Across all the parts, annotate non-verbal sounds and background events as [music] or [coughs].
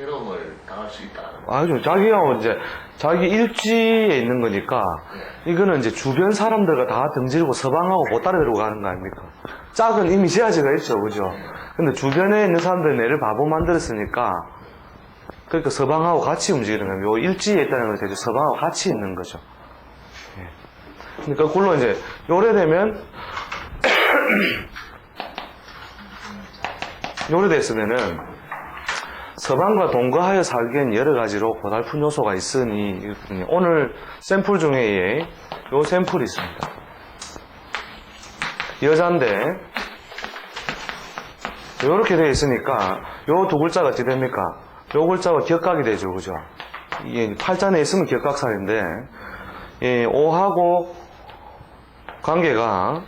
괴로움을 당할 수 있다. 아주 자기가 이제 자기 일지에 있는 거니까 이거는 이제 주변 사람들과 다 등지르고 서방하고 못 따라들고 가는 거 아닙니까? 짝은 이미 지어지가 있죠, 그죠? 근데 주변에 있는 사람들이 내를 바보 만들었으니까 그러니까 서방하고 같이 움직이는 거예요. 요 일지에 있다는 것은 이제 서방하고 같이 있는 거죠. 예. 그러니까 굴로 이제 요래되면 [coughs] 요래됐으면은 서방과 동거하여 살기엔 여러 가지로 고달픈 요소가 있으니 오늘 샘플 중에 요 샘플이 있습니다. 여잔데 이렇게 되어 있으니까 요두 글자가 어떻게 됩니까? 요 글자가 격각이 되죠, 그죠? 이게 팔자에 있으면 격각살인데 이 오하고 관계가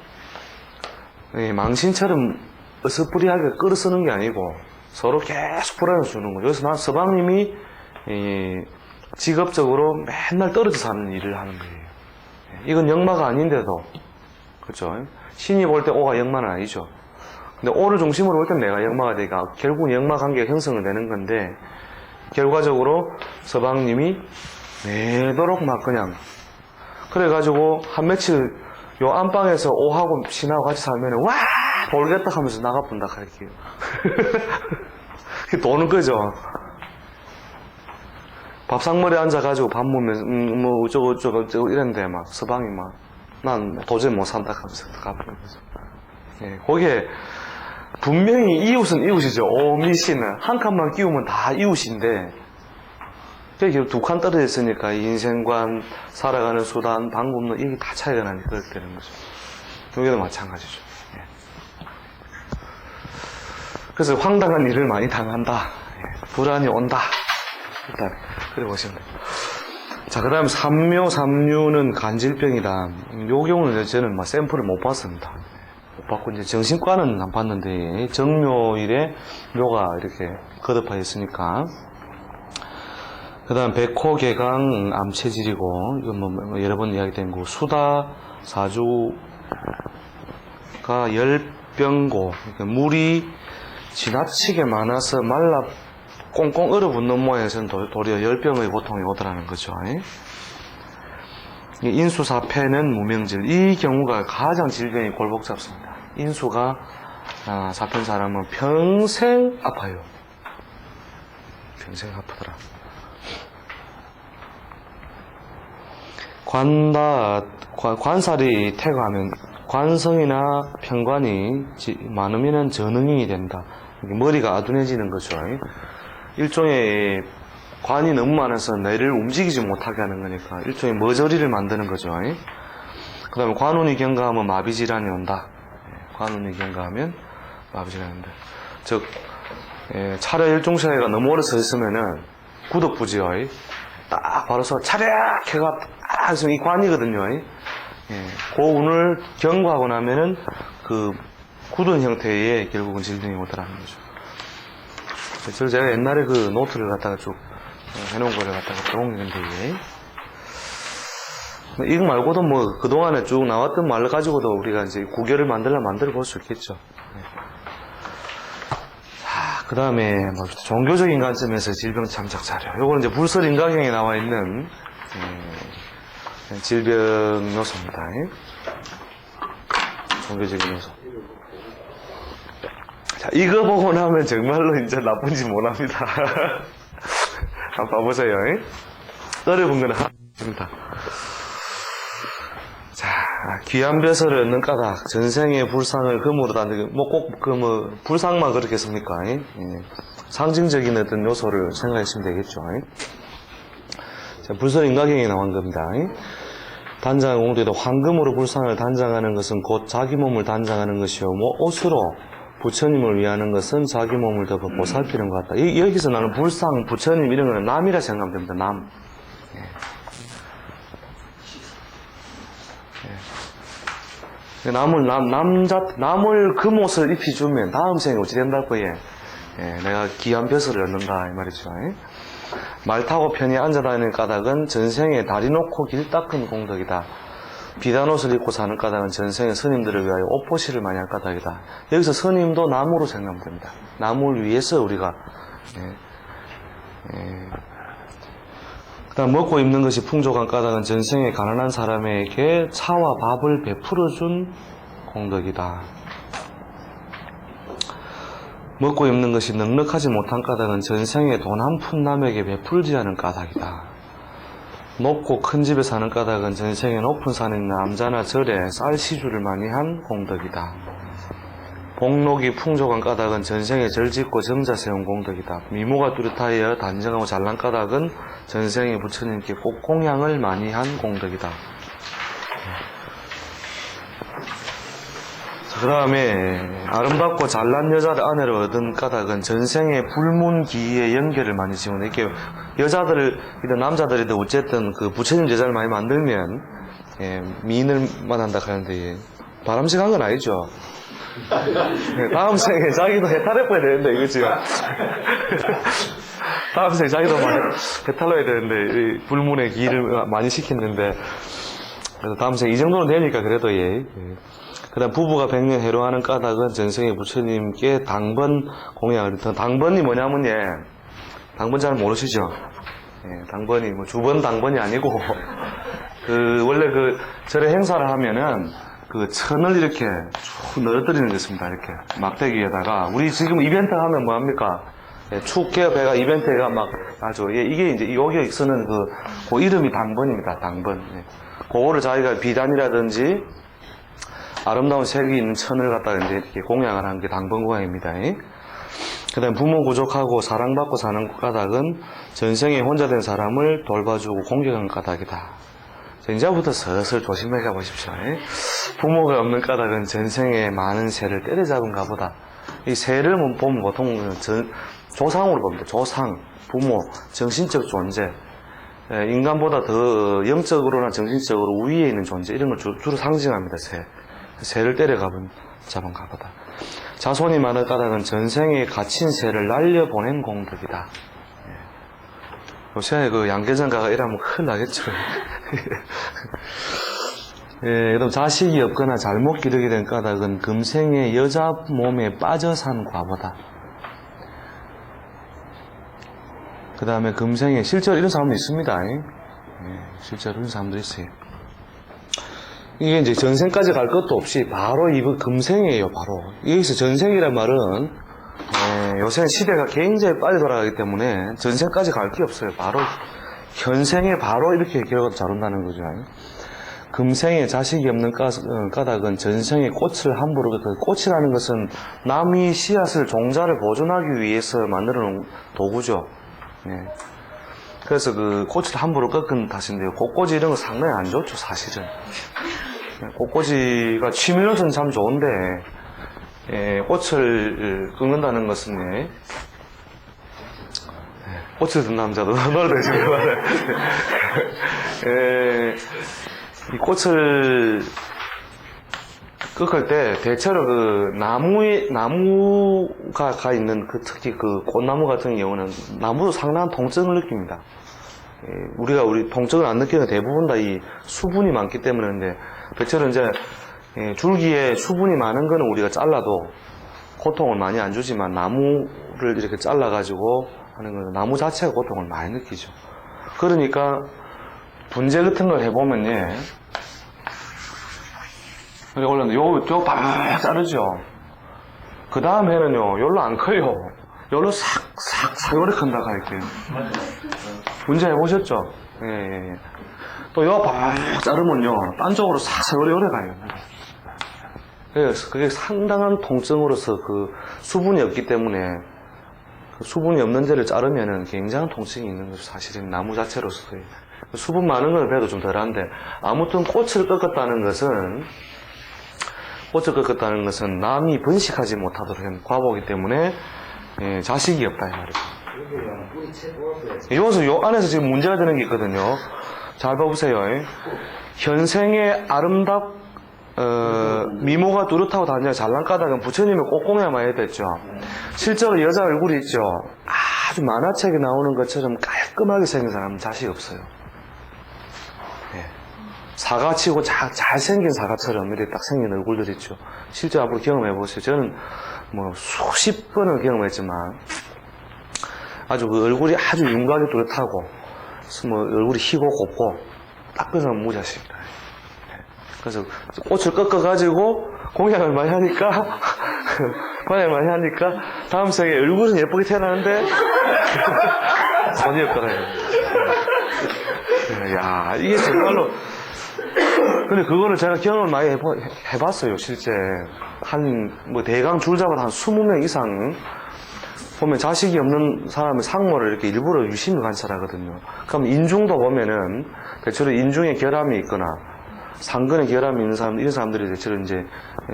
이 망신처럼 으스뿌리하게 끌어쓰는 게 아니고 서로 계속 불안을 주는 거죠. 그래서 난 서방님이 이 직업적으로 맨날 떨어져 사는 일을 하는 거예요. 이건 역마가 아닌데도 그렇죠. 신이 볼 때 오가 역마는 아니죠. 근데 오를 중심으로 볼 땐 내가 역마가 되니까 결국 역마 관계가 형성이 되는 건데 결과적으로 서방님이 내도록 막 그냥 그래가지고 한 며칠 요 안방에서 오하고 신하고 같이 살면 와 돌겠다 하면서 나가본다. 그게 도는 거죠. 밥상머리에 앉아가지고 밥 먹으면서 음, 뭐 어쩌고 저쩌고 저쩌고 이랬는데 막 서방이 막 난 도저히 못 산다 하면서 가버린 거죠. 예, 거기에 분명히 이웃은 이웃이죠. 오미 씨는 한 칸만 끼우면 다 이웃인데 그게 두 칸 떨어져 있으니까 인생관, 살아가는 수단, 방법론 이게 다 차이가 나니까 그렇게 되는 거죠. 여기도 마찬가지죠. 예. 그래서 황당한 일을 많이 당한다. 예. 불안이 온다. 일단 그래 보시면 돼요. 자, 그 다음 삼묘, 삼류는 간질병이다. 요 경우는 저는 막 샘플을 못 봤습니다. 못 봤고 이제 정신과는 안 봤는데 정묘일에 묘가 이렇게 거듭하여 있으니까 그 다음 백호, 개강, 암체질이고, 이건 뭐, 뭐 여러 번 이야기 된 거, 수다, 사주가 열병고, 그러니까 물이 지나치게 많아서 말라 꽁꽁 얼어붙는 모양에서는 도- 도리어 열병의 고통이 오더라는 거죠. 이 인수사패는 무명질. 이 경우가 가장 질병이 골복잡습니다. 인수가 아, 잡힌 사람은 평생 아파요. 평생 아프더라. 관다 관- 관살이 태거하면 관성이나 편관이 지- 많으면 전응인이 된다. 머리가 아둔해지는 거죠. 일종의 관이 너무 많아서 뇌를 움직이지 못하게 하는 거니까 일종의 머저리를 만드는 거죠. 그 다음에 관운이 경과하면 마비질환이 온다. 예, 관운이 경과하면 마비질환이 온다. 즉 예, 차례 일종차례가 너무 오래 서 있으면은 구덕부지요. 딱 바로 서 차례 해가 딱 있으면 이 관이거든요. 예, 그 운을 경과하고 나면은 그 굳은 형태의 결국은 질병이 오더라는 거죠. 저 제가 옛날에 그 노트를 갖다가 쭉 어, 해놓은 거를 갖다가 건데 이게 뭐 이거 말고도 뭐 그동안에 쭉 나왔던 말 가지고도 우리가 이제 구결을 만들려 만들어 볼 수 있겠죠. 네. 자, 그 다음에 뭐 종교적인 관점에서 질병 참작 자료. 요거는 이제 불설 인가경에 나와 있는 음, 질병 요소입니다. 종교적인 요소. 자, 이거 보고 나면 정말로 이제 나쁜지 못합니다. [laughs] 한번 봐보세요. 어려운 거는 하나입니다. 자, 귀한 벼슬을 얻는 까닭, 전생의 불상을 금으로 단는 뭐 꼭 그 뭐 불상만 그렇겠습니까? 예. 상징적인 어떤 요소를 생각하시면 되겠죠. 자, 불설 인가경에 나온 겁니다. 단장 공도에도 황금으로 불상을 단장하는 것은 곧 자기 몸을 단장하는 것이요. 뭐 옷으로 부처님을 위하는 것은 자기 몸을 덮어 보살피는 것 같다. 이- 여기서 나는 불상, 부처님 이런 거는 남이라 생각하면 됩니다. 남. 예. 예. 남을 남 남자 남을 그 옷을 입혀주면 다음 생에 어찌 된다고 거예. 예, 내가 귀한 벼슬을 얻는다 이 말이죠. 예. 말 타고 편히 앉아 다니는 까닭은 전생에 다리 놓고 길 닦은 공덕이다. 비단 옷을 입고 사는 까닭은 전생에 스님들을 위하여 옷포시를 많이 할 까닭이다. 여기서 스님도 나무로 생각하면 됩니다. 나무를 위해서 우리가 예, 그 다음 먹고 입는 것이 풍족한 까닭은 전생에 가난한 사람에게 차와 밥을 베풀어 준 공덕이다. 먹고 입는 것이 넉넉하지 못한 까닭은 전생에 돈 한 푼 남에게 베풀지 않은 까닭이다. 높고 큰 집에 사는 까닭은 전생에 높은 산에 있는 남자나 절에 쌀 시주를 많이 한 공덕이다. 복록이 풍족한 까닭은 전생에 절 짓고 정자 세운 공덕이다. 미모가 뚜렷하여 단정하고 잘난 까닭은 전생에 부처님께 꽃공양을 많이 한 공덕이다. 그 다음에 아름답고 잘난 여자를 아내를 얻은 까닭은 전생에 불문기에 연결을 많이 지우는 이렇게 여자들이든 남자들이든 어쨌든 그 부처님 제자를 많이 만들면 예, 미인을 만난다 하는데 예, 바람직한 건 아니죠. [laughs] 예, 다음 생에 자기도 해탈해봐야 되는데 이거 지금 [laughs] 다음 생에 자기도 막 해탈해야 되는데 이 불문의 기를 많이 시켰는데 그래서 다음 생에 이 정도는 되니까 그래도 예. 예. 그다음 부부가 백년 해로하는 까닭은 전생에 부처님께 당번 공양을 했던 당번이 뭐냐면 예 당번 잘 모르시죠? 예, 당번이 뭐 주번 당번이 아니고 [laughs] 그 원래 그 절에 행사를 하면은 그 천을 이렇게 쭉 늘어뜨리는 게 있습니다. 이렇게 막대기에다가 우리 지금 이벤트 하면 뭐 합니까? 예, 축계 배가 이벤트가 막 아주 예, 이게 이제 여기에 쓰는 그, 그 이름이 당번입니다. 당번. 예. 그거를 자기가 비단이라든지 아름다운 색이 있는 천을 갖다가 이제 이렇게 공양을 하는 게 당번공양입니다. 그 다음 부모 부족하고 사랑받고 사는 까닭은 전생에 혼자 된 사람을 돌봐주고 공경하는 까닭이다. 자, 이제부터 슬슬 조심해 가보십시오. 부모가 없는 까닭은 전생에 많은 새를 때려잡은가 보다. 이 새를 보면 보통 전- 조상으로 봅니다. 조상, 부모, 정신적 존재. 예, 인간보다 더 영적으로나 정신적으로 위에 있는 존재 이런 걸 주, 로 상징합니다. 새. 새를 때려가본 잡은가 보다. 자손이 많은 까닭은 전생에 갇힌 새를 날려보낸 공덕이다. 예. 요새 그 양계장가가 이러면 큰일 나겠죠. [laughs] 예, 그다음 자식이 없거나 잘못 기르게 된 까닭은 금생에 여자 몸에 빠져 산 과보다. 그 다음에 금생에 실제로 이런 사람도 있습니다. 예, 실제로 이런 사람도 있어요. 이게 이제 전생까지 갈 것도 없이 바로 이거 금생이에요, 바로. 여기서 전생이란 말은 예, 요새 시대가 굉장히 빨리 돌아가기 때문에 전생까지 갈 게 없어요. 바로 현생에 바로 이렇게 결과가 잘 온다는 거죠. 금생에 자식이 없는 까, 어, 까닭은 전생에 꽃을 함부로 그 꽃이라는 것은 남이 씨앗을 종자를 보존하기 위해서 만들어 놓은 도구죠. 예. 그래서 그 꽃을 함부로 꺾은 탓인데요. 꽃꽂이 이런 거 상당히 안 좋죠, 사실은. 예, 꽃꽂이가 취미로서는 참 좋은데, 예, 꽃을 꺾는다는 것은, 예, 예, 꽃을 든 남자도 [laughs] 너도 되시는. [laughs] 예, 이 꽃을 꺾을 때 대체로 그 나무에 나무가 가 있는 그 특히 그 꽃나무 같은 경우는 나무도 상당한 통증을 느낍니다. 예, 우리가 우리 통증을 안 느끼는 대부분 다 이 수분이 많기 때문인데 대체로 이제 예, 줄기에 수분이 많은 거는 우리가 잘라도 고통을 많이 안 주지만 나무를 이렇게 잘라 가지고 하는 거는 나무 자체가 고통을 많이 느끼죠. 그러니까 분재 같은 걸 해보면 예. 그래 원래 요, 요 바박 자르죠. 그 다음에는요, 요로 안 커요. 요로 싹, 싹, 싹 요렇게 큰다가 이렇게. 문제 해보셨죠? 예, 예, 예. 또요 바박 자르면요, 딴 쪽으로 싹, 싹 요래, 요래 가요. 그래서 그게 상당한 통증으로서 그 수분이 없기 때문에 그 수분이 없는 데를 자르면은 굉장한 통증이 있는 거죠. 사실은 나무 자체로서. 수분 많은 건 그래도 좀 덜한데 아무튼 꽃을 꺾었다는 것은 꽃을 꺾었다는 것은 남이 번식하지 못하도록 한 과보기 때문에 예, 자식이 없다 이 말이죠. 여기서 요 안에서 지금 문제가 되는 게 있거든요. 잘 봐보세요. 현생의 아름답 어, 미모가 뚜렷하고 단정 잘난 까닭은 부처님의 꽃공양 많이 됐죠. 실제로 여자 얼굴이 있죠. 아주 만화책에 나오는 것처럼 깔끔하게 생긴 사람은 자식 없어요. 예. 사과치고 자- 잘생긴 사과처럼 이렇게 딱 생긴 얼굴들 있죠. 실제 앞으로 경험해 보세요. 저는 뭐 수십 번을 경험했지만 아주 그 얼굴이 아주 윤곽이 뚜렷하고, 뭐 얼굴이 희고 곱고, 딱그 사람 무자식이다. 그래서 꽃을 꺾어가지고 공약을 많이 하니까, [laughs] 공약을 많이 하니까, 다음 생에 얼굴은 예쁘게 태어나는데, [laughs] 돈이 없더라고요. 야, 이게 정말로. 근데 그거는 제가 경험을 많이 해보, 해봤어요, 실제. 한, 뭐, 대강 줄 잡아도 한 20명 이상, 보면 자식이 없는 사람의 상모를 이렇게 일부러 유심히 관찰하거든요. 그럼 인중도 보면은, 대체로 인중에 결함이 있거나, 상근에 결함이 있는 사람, 이런 사람들이 대체로 이제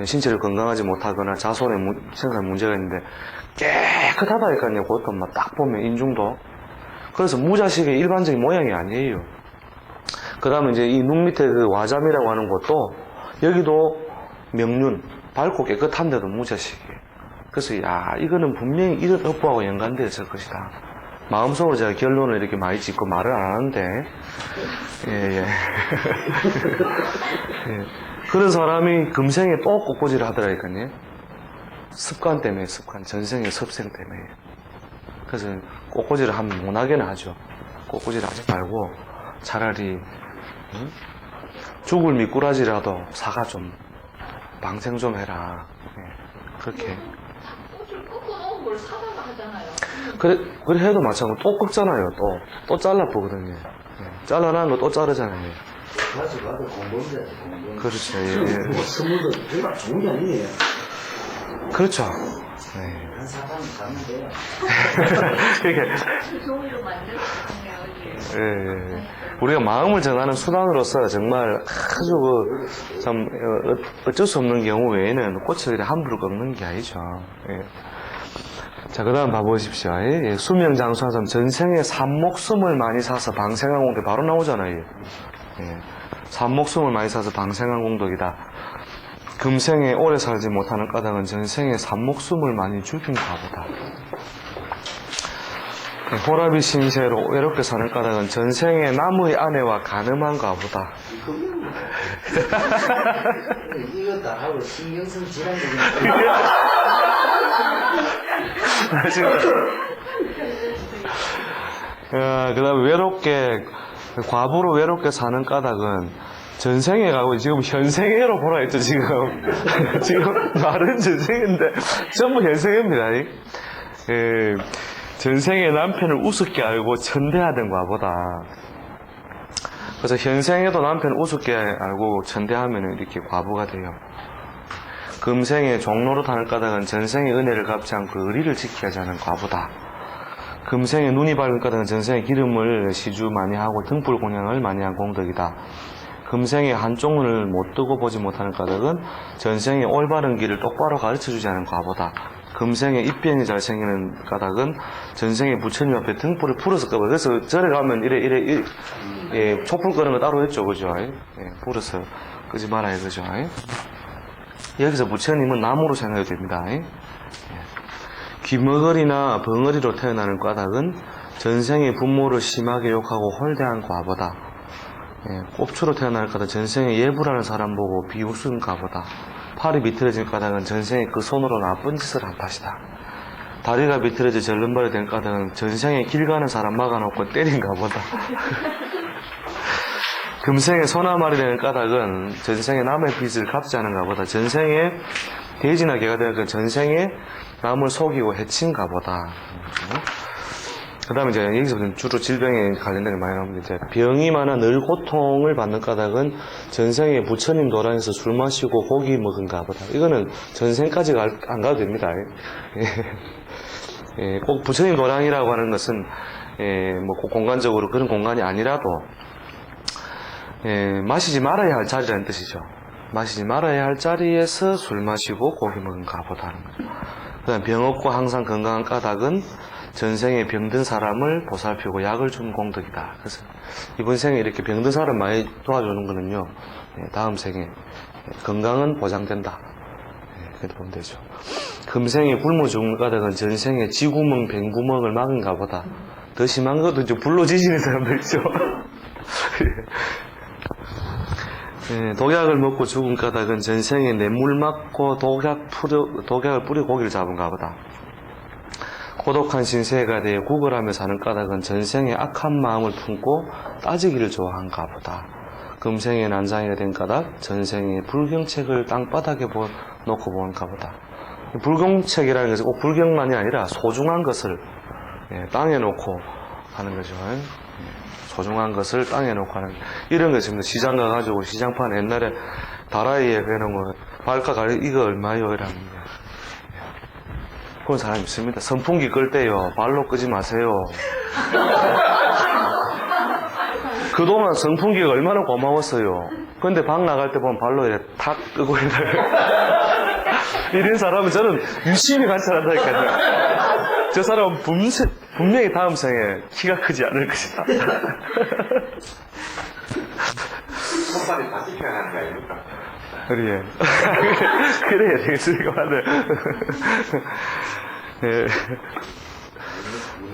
신체를 건강하지 못하거나 자손에 문- 생산 문제가 있는데, 깨끗하다니까요, 그것도 막딱 보면 인중도. 그래서 무자식의 일반적인 모양이 아니에요. 그 다음에 이제 이 눈 밑에 그 와잠이라고 하는 것도 여기도 명륜, 밝고 깨끗한데도 무자식이에요. 그래서 야 이거는 분명히 이런 업보하고 연관되어 있을 것이다. 마음속으로 제가 결론을 이렇게 많이 짓고 말을 안 하는데 예, 예. [laughs] 예. 그런 사람이 금생에 또 꽃꽂이를 하더라니까요. 습관 때문에 습관, 전생의 습생 때문에. 그래서 꽃꽂이를 하면 못하게는 하죠. 꽃꽂이를 하지 말고 차라리 응? 죽을 미꾸라지라도 사가 좀 방생 좀 해라. 예, 그렇게. 꽃을 꺾어놓은 걸 사다가 하잖아요. 그래, 그래 해도 마찬가지로 또 꺾잖아요, 또. 또 잘라보거든요. 예, 잘라난 거또 자르잖아요. 가서 공범. 그렇죠, 예, 예. 뭐 선물도 별로 좋은 게 아니에요. 그렇죠. 예. 한 사람 가면 돼요. [laughs] 그러니까, 놓은 어디. 예, 예. 우리가 마음을 정하는 수단으로서 정말 아주 그, 참, 어, 어쩔 수 없는 경우 외에는 꽃을 함부로 꺾는 게 아니죠. 예. 자, 그 다음 봐보십시오. 예, 수명장수하선 전생에 산목숨을 많이 사서 방생한 공덕 바로 나오잖아요. 예. 산목숨을 많이 사서 방생한 공덕이다. 금생에 오래 살지 못하는 까닭은 전생에 산목숨을 많이 죽인 과보다. 예, 호라비 신세로 외롭게 사는 까닭은 전생에 남의 아내와 가늠한 과보다. 이거 다 하고 신경성 질환적 [laughs] 인그 다음에 외롭게, 과부로 외롭게 사는 까닭은 전생에 가고 지금 현생애로 보라 했죠, 지금. [laughs] 지금 말은 전생인데 전부 현생입니다. 예, 전생에 남편을 우습게 알고 천대하던 과보다. 그래서 현생에도 남편을 우습게 알고 천대하면 이렇게 과부가 돼요. 금생에 종로로 타는 까닭은 전생의 은혜를 갚지 않고 의리를 지켜야지 하는 과보다. 금생에 눈이 밝은 까닭은 전생에 기름을 시주 많이 하고 등불 공양을 많이 한 공덕이다. 금생에 한쪽 눈을 못 뜨고 보지 못하는 까닭은 전생에 올바른 길을 똑바로 가르쳐주지 않은 과보다. 금생에 입변이 잘 생기는 까닭은 전생에 부처님 앞에 등불을 풀어서 꺼버. 그래서 절에 가면 이래 이래 이- 예, 촛불 끄는 거 따로 했죠, 그죠? 예, 풀어서 끄지 말아야 그죠? 여기서 부처님은 나무로 생각이 됩니다. 예. 귀머거리나 벙어리로 태어나는 까닭은 전생의 부모를 심하게 욕하고 홀대한 과보다 예, 꼽추로 태어날 까닭 전생에 예부라는 사람 보고 비웃은 과보다 팔이 비틀어진 까닭은 전생에 그 손으로 나쁜 짓을 한 탓이다. 다리가 비틀어져 절름발이 된 까닭은 전생에 길 가는 사람 막아놓고 때린 과보다 [laughs] 금생에 소나말이 되는 까닭은 전생에 남의 빚을 갚지 않은가 보다. 전생에 돼지나 개가 되는 그 전생에 남을 속이고 해친가 보다. 그 다음에 이제 여기서부터 주로 질병에 관련된 게 많이 나오는데 이제 병이 많아 늘 고통을 받는 까닭은 전생에 부처님 도란에서 술 마시고 고기 먹은가 보다. 이거는 전생까지 가- 안 가도 됩니다. 예. [laughs] 예, 꼭 부처님 도량이라고 하는 것은 예, 뭐꼭 공간적으로 그런 공간이 아니라도 예, 마시지 말아야 할 자리라는 뜻이죠. 마시지 말아야 할 자리에서 술 마시고 고기 먹은 가 보다는 거죠. 그다음 병 없고 항상 건강한 까닭은 전생에 병든 사람을 보살피고 약을 준 공덕이다. 그래서 이번 생에 이렇게 병든 사람 많이 도와주는 거는요. 예, 다음 생에 예, 건강은 보장된다. 예, 그렇게 보면 되죠. 금생에 굶어 죽는 까닭은 전생에 지구멍, 뱅구멍을 막은가 보다. 더 심한 것도 이제 불로 지지는 사람들 있죠. [laughs] 예, 독약을 먹고 죽은 까닭은 전생에 뇌물 맞고 독약 뿌려, 독약을 뿌려 고기를 잡은가 보다. 고독한 신세가 되어 구걸하며 사는 까닭은 전생에 악한 마음을 품고 따지기를 좋아한가 보다. 금생에 난장이가 된 까닭 전생에 불경책을 땅바닥에 보- 놓고 보는가 보다. 불경책이라는 것은 꼭 불경만이 아니라 소중한 것을 예, 땅에 놓고 하는 거죠. 예, 소중한 것을 땅에 놓고 하는 이런 거 있습니다. 시장 가가지고 시장판 옛날에 다라이에 그런 거 발가 가리 이거 얼마요? 이라는 거. 그런 사람 있습니다. 선풍기 끌 때요 발로 끄지 마세요. [laughs] 그동안 선풍기가 얼마나 고마웠어요. 근데 방 나갈 때 보면 발로 이렇게 탁 끄고 이래. [laughs] 이런 사람은 저는 유심히 관찰한다니까요. 저 사람은 분세, 분명히 다음 생에 키가 크지 않을 것이다. 손발이 다 찍혀야 하는 거 아닙니까? 그래. [laughs] 그래야 맞네. 예.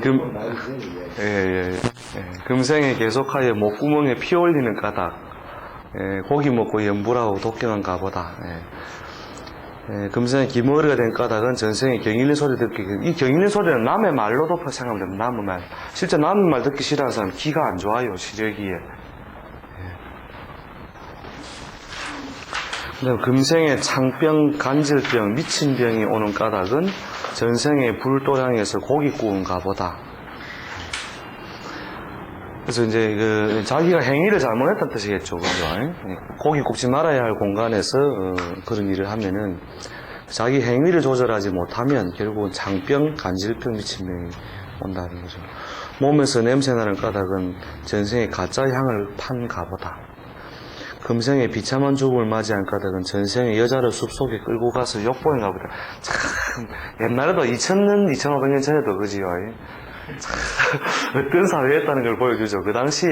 금, 되는 이야기. 예, 예, 예. 금생에 계속하여 목구멍에 피 올리는 까닭. 예, 고기 먹고 연불하고 독경한가 보다. 예. 예, 금생에 기머리가 된 까닭은 전생에 경일린 소리 듣기. 이 경일린 소리는 남의 말로도 생각하면 됩니다. 남의 말. 실제 남의 말 듣기 싫어하는 사람 기가 안 좋아요, 시력이에. 그다음 금생에 창병, 간질병, 미친병이 오는 까닭은 전생에 불도량에서 고기 구운가 보다. 그래서 이제 그 자기가 행위를 잘못했다는 뜻이겠죠, 그죠? 예? 고기 굽지 말아야 할 공간에서 어, 그런 일을 하면은 자기 행위를 조절하지 못하면 결국은 장병, 간질병, 미친병이 온다는 거죠. 몸에서 냄새나는 까닭은 전생에 가짜 향을 판 가 보다. 금생에 비참한 죽음을 맞이한 까닭은 전생에 여자를 숲속에 끌고 가서 욕보인가 보다. 참, 옛날에도 2000년, 2500년 전에도 그지요. 참, 어떤 사회였다는 걸 보여주죠. 그 당시에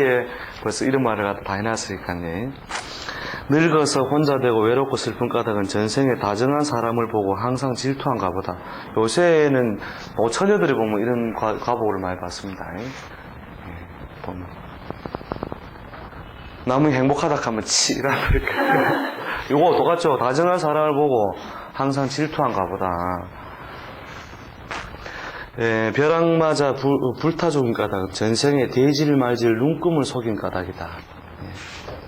벌써 이런 말을 갖다 다 해놨으니까요. 늙어서 혼자 되고 외롭고 슬픈 까닭은 전생에 다정한 사람을 보고 항상 질투한가 보다. 요새는 뭐 처녀들이 보면 이런 과, 과보를 많이 봤습니다. 예, 보면. 남이 행복하다 하면 치라 이렇게. [laughs] 이거 똑같죠. 다정한 사람을 보고 항상 질투한가 보다. 예, 벼락 맞아 불, 불타 죽은 까닭, 전생에 대지를 말질 눈금을 속인 까닭이다.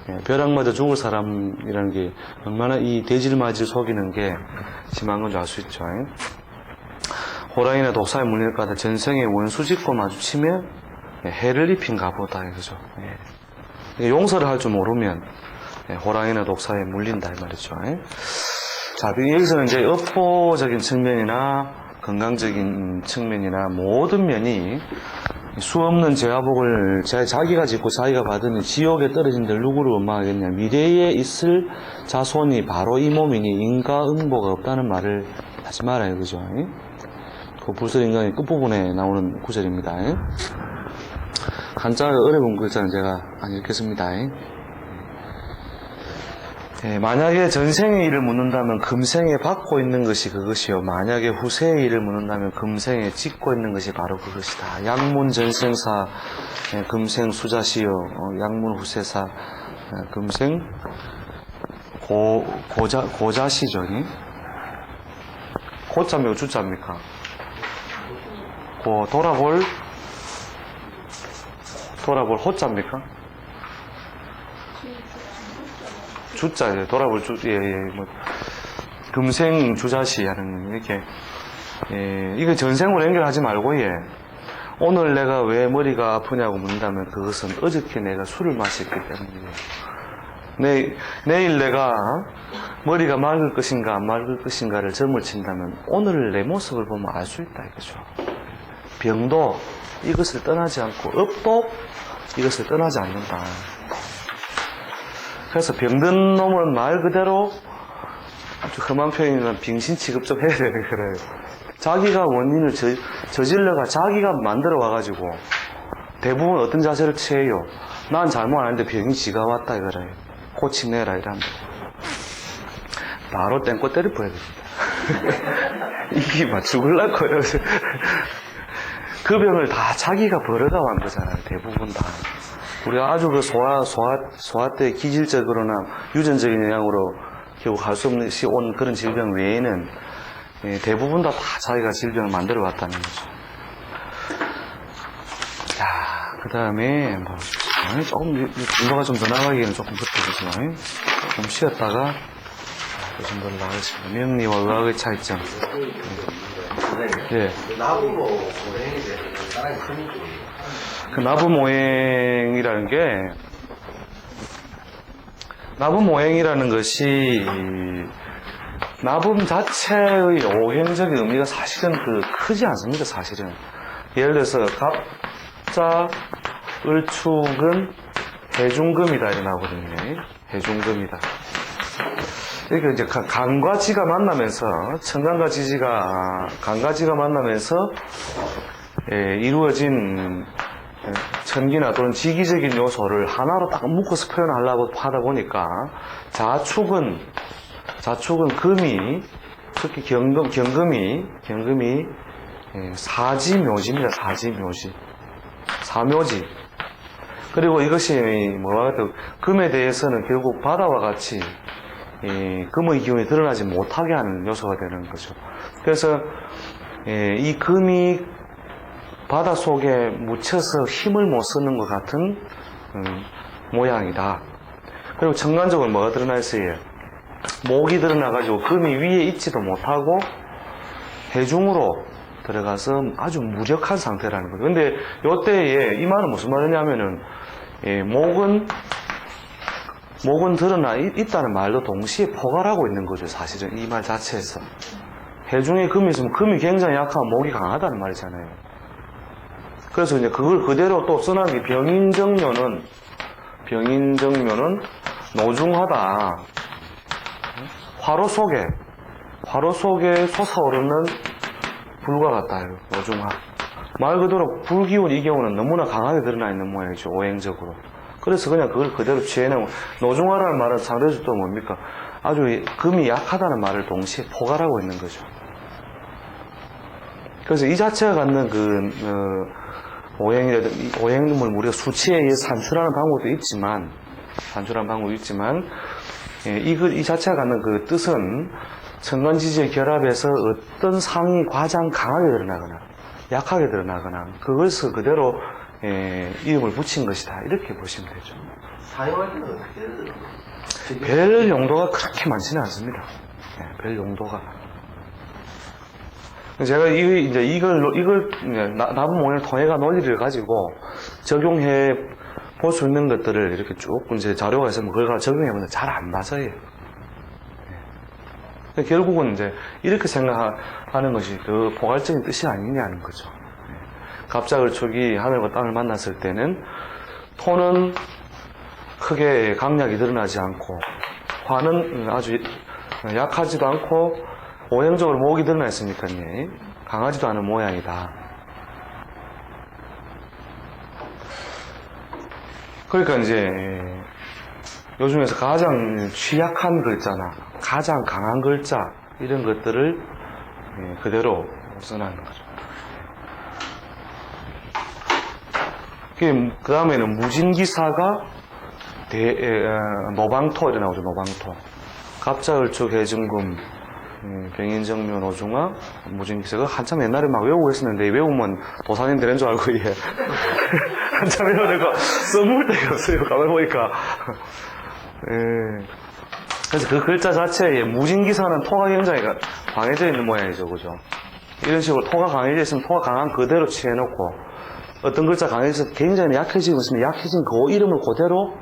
예, 예, 벼락 맞아 죽을 사람이라는 게 얼마나 이 대지를 맞을 속이는 게 심한 건지 알 수 있죠. 예. 호랑이나 독사에 물릴 까닭 전생에 원수 짓고 마주치면 예, 해를 입힌가 보다. 이거죠. 예. 용서를 할 줄 모르면 예, 호랑이나 독사에 물린다 이 말이죠. 예. 자, 여기서는 이제 업보적인 측면이나 건강적인 측면이나 모든 면이 수 없는 죄화복을 자- 자기가 짓고 자기가 받으니 지옥에 떨어진 들 누구를 원망하겠냐. 미래에 있을 자손이 바로 이 몸이니 인과응보가 없다는 말을 하지 말아요. 그죠? 예. 그 불설인간의 끝부분에 나오는 구절입니다. 예. 한자 어려운 글자는 제가 안 읽겠습니다. 예, 만약에 전생의 일을 묻는다면 금생에 받고 있는 것이 그것이요. 만약에 후세의 일을 묻는다면 금생에 짓고 있는 것이 바로 그것이다. 양문 전생사, 예, 금생 수자시요. 어, 양문 후세사, 예, 금생 고, 고자, 고자시죠. 예? 고자입니까? 주자입니까? 고, 돌아볼, 돌아볼 호자입니까? 주자예요. 돌아볼 주, 예, 예, 뭐, 금생 주자시 하는, 이렇게, 예, 이거 전생으로 연결하지 말고, 예. 오늘 내가 왜 머리가 아프냐고 묻는다면 그것은 어저께 내가 술을 마셨기 때문이에요. 내, 내일 내가 머리가 맑을 것인가 안 맑을 것인가를 점을 친다면 오늘 내 모습을 보면 알 수 있다 이거죠. 병도 이것을 떠나지 않고 업도 이것을 떠나지 않는다. 그래서 병든 놈은 말 그대로 아주 험한 표현이면 병신 취급 좀 해야 되는 거래요. 자기가 원인을 저, 저질러가 자기가 만들어 와가지고 대부분 어떤 자세를 취해요. 난 잘못 안 했는데 병이 지가 왔다 이거래요. 고치내라 이러면 바로 땡꼬 버야 됩니다. [laughs] 이게 막 죽을라고요. [laughs] 그 병을 다 자기가 벌어가 완 거잖아요. 대부분 다. 우리가 아주 그 소화, 소화, 소화 때 기질적으로나 유전적인 영향으로 결국 할 수 없는 시 온 그런 질병 외에는 예, 대부분 다, 다 자기가 질병을 만들어 왔다는 거죠. 그 다음에, 뭐, 아니, 조금, 정도가 좀 더 나가기에는 조금 붙어주세요. 좀 쉬었다가, 그 정도로 나가겠습니다. 명리와 의학의 차이점. 예. 쪽이에요. 그 나부 모행이라는 게 나부 모행이라는 것이 이 나붐 자체의 오행적인 의미가 사실은 그 크지 않습니다. 사실은 예를 들어서 갑자 을축은 해중금이다 이렇게 나오거든요. 해중금이다. 이게 이제 가- 간과 지가 만나면서 천간과 지지가 간과 지가 만나면서 예, 이루어진 예, 천기나 또는 지기적인 요소를 하나로 딱 묶어서 표현하려고 하다 보니까 자축은 자축은 금이 특히 경금 경금이 경금이 예, 사지 묘지입니다. 사지 묘지 사묘지 그리고 이것이 뭐가 같아 금에 대해서는 결국 바다와 같이 이 금의 기운이 드러나지 못하게 하는 요소가 되는 거죠. 그래서 예, 이 금이 바다 속에 묻혀서 힘을 못 쓰는 것 같은 음, 모양이다. 그리고 전반적으로 뭐가 드러나 있어요? 목이 드러나가지고 금이 위에 있지도 못하고 해중으로 들어가서 아주 무력한 상태라는 거죠. 근데 요때에 이 말은 무슨 말이냐면은 예, 목은 목은 드러나 있- 있다는 말도 동시에 포괄하고 있는 거죠. 사실은 이 말 자체에서 해중에 금이 있으면 금이 굉장히 약하면 목이 강하다는 말이잖아요. 그래서 이제 그걸 그대로 또게 병인정묘는 병인정묘는 노중하다. 화로 속에 화로 속에 솟아오르는 불과 같다. 노중하. 말 그대로 불기운 이 경우는 너무나 강하게 드러나 있는 모양이죠. 오행적으로. 그래서 그냥 그걸 그대로 취해내고 노중하라는 말은 상대적으로 또 뭡니까? 아주 이- 금이 약하다는 말을 동시에 포괄하고 있는 거죠. 그래서 이 자체가 갖는 그 어, 오행이라든 오행을 우리가 수치에 의해 산출하는 방법도 있지만 산출하는 방법도 있지만 예, 이, 그- 이 자체가 갖는 그 뜻은 천간지지의 결합에서 어떤 상이 가장 강하게 드러나거나 약하게 드러나거나 그것을 그대로 예, 이름을 붙인 것이다 이렇게 보시면 되죠. 사용할 때는 어떻게 해야 돼요? 별 용도가 그렇게 많지는 않습니다. 예, 별 용도가. 제가 이, 이제 이걸, 이걸, 이제 나- 나무 모양을 통해가 논리를 가지고 적용해 볼 수 있는 것들을 이렇게 쭉 이제 자료가 있으면 그걸 가지고 적용해보면 잘 안 맞아요. 예. 결국은 이제 이렇게 생각하는 것이 그 포괄적인 뜻이 아니냐는 거죠. 예. 갑자을축이 하늘과 땅을 만났을 때는 토는 크게 강약이 드러나지 않고 화는 아주 약하지도 않고 오행적으로 목이 드러나 있으니까요 강하지도 않은 모양이다. 그러니까 이제 요즘에서 가장 취약한 글자나 가장 강한 글자 이런 것들을 예, 그대로 써놓는 거죠. 그 다음에는 무진기사가 대, 에, 어, 노방토 이래 나오죠 노방토. 갑자을축 해증금 음, 병인정묘 노중화 무진기사가 한참 옛날에 막 외우고 있었는데 외우면 도사님 되는 줄 알고 예. [laughs] 한참 외우다가 써볼 데가 없어요 가만 보니까 예. 그래서 그 글자 자체에 무진기사는 토가 굉장히 강해져 있는 모양이죠 그죠 이런 식으로 토가 강해져 있으면 토가 강한 그대로 취해놓고 어떤 글자 강해서 굉장히 약해지고 있으면 약해진 그 이름을 그대로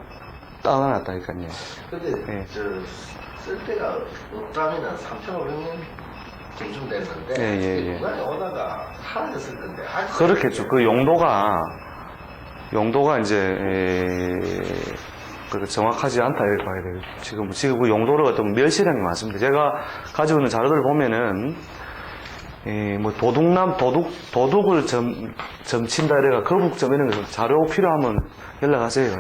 따놔놨다니까요. 근데 예. 저 쓸 때가 없다면은 3,500년 정쯤 됐는데 예, 예, 예. 중간에 오다가 사라졌을 건데 아직 그렇겠죠. 그 용도가, 용도가 이제, 에, 그 정확하지 않다 이렇게 봐야 돼요. 지금, 지금 그 용도를 어떤 멸시라는 게 많습니다. 제가 가지고 있는 자료들 보면은, 이, 뭐, 도둑남, 도둑, 도둑을 점, 점친다 이래가 거북점 이런 거 자료 필요하면 연락하세요.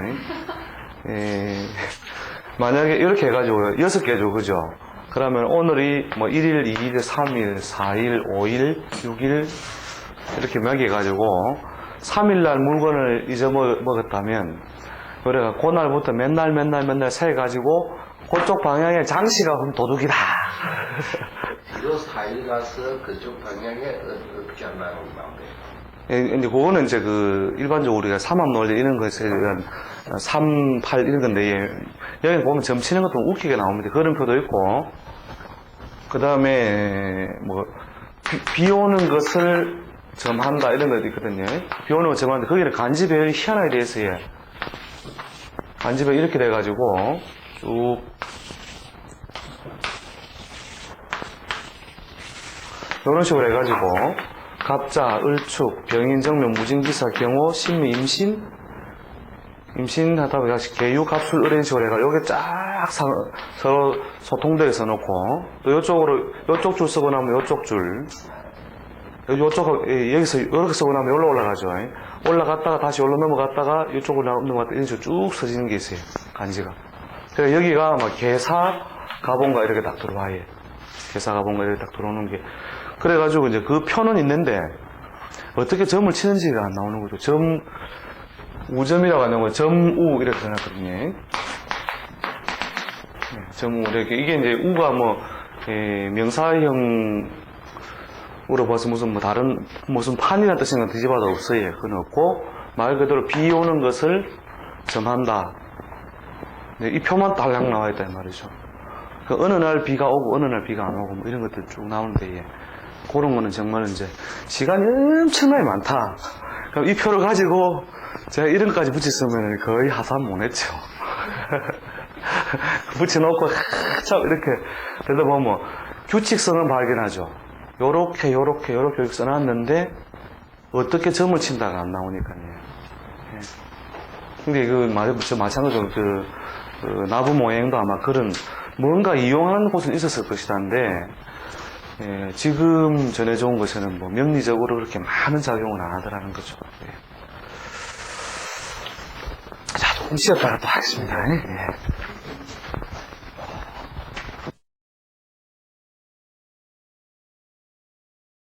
예, [laughs] [laughs] 만약에 이렇게 해가지고 여섯 개죠, 그죠? 그러면 오늘이 뭐 1일, 2일, 3일, 4일, 5일, 6일 이렇게 매겨가지고 3일날 물건을 잊어먹었다면 그래가 그날부터 맨날 맨날 맨날 세 가지고 그쪽 방향에 장씨가 그럼 도둑이다. 뒤로 4일 가서 그쪽 방향에 어- 어떻게 한다는 예, 이제 그거는 이제 그 일반적으로 우리가 삼합 논리 이런 것에 대한 3, 8 이런 건데 예. 여기 보면 점 치는 것도 웃기게 나옵니다. 걸음표도 있고 그 다음에 뭐 비 오는 것을 점한다 이런 것도 있거든요. 비 오는 걸 점하는데 거기는 간지 배열이 희한하게 돼 있어요. 간지 배열 이렇게 돼가지고 쭉 이런 식으로 해가지고 갑자, 을축, 병인, 정명, 무진기사, 경호, 신미, 임신 임신하다 보니까 개유, 갑술, 식으로 해가 여기 쫙 사- 서로 소통되게 써놓고 또 이쪽으로 이쪽 줄 쓰고 나면 이쪽 줄 이쪽 여기서 이렇게 쓰고 나면 여기로 올라가죠. 올라갔다가 다시 올라 넘어갔다가 이쪽으로 넘어갔다 이런 식으로 쭉 써지는 게 있어요. 간지가. 그래서 여기가 막 개사 가본가 이렇게 딱 들어와요. 개사 가본가 이렇게 딱 들어오는 게 그래가지고 이제 그 표는 있는데 어떻게 점을 치는지가 안 나오는 거죠. 점 우점이라고 하는 거 점우 이렇게 해놨거든요. 네, 점우 이렇게 이게 이제 우가 뭐 예, 명사형으로 봐서 무슨 뭐 다른 무슨 판이라는 뜻인 건 뒤집어도 없어요. 그건 없고 말 그대로 비 오는 것을 점한다. 네, 이 표만 달랑 나와 있다 이 말이죠. 그 어느 날 비가 오고 어느 날 비가 안 오고 뭐 이런 것들 쭉 나오는데 예. 그런 거는 정말 이제 시간이 엄청나게 많다. 그럼 이 표를 가지고 제가 이름까지 붙였으면 거의 하산 못 했죠. [laughs] 붙여놓고 참 이렇게 그러다 보면 규칙성은 발견하죠. 요렇게 요렇게 요렇게 이렇게 써놨는데 어떻게 점을 친다가 안 나오니까요. 예. 근데 그 마- 저 마찬가지로 그, 그 나부 모양도 아마 그런 뭔가 이용하는 곳은 있었을 것이다는데 예, 지금 전해져 온 것에는 뭐 명리적으로 그렇게 많은 작용은 안 하더라는 거죠. 예. 자, 조금 쉬었다가 또 하겠습니다. 예.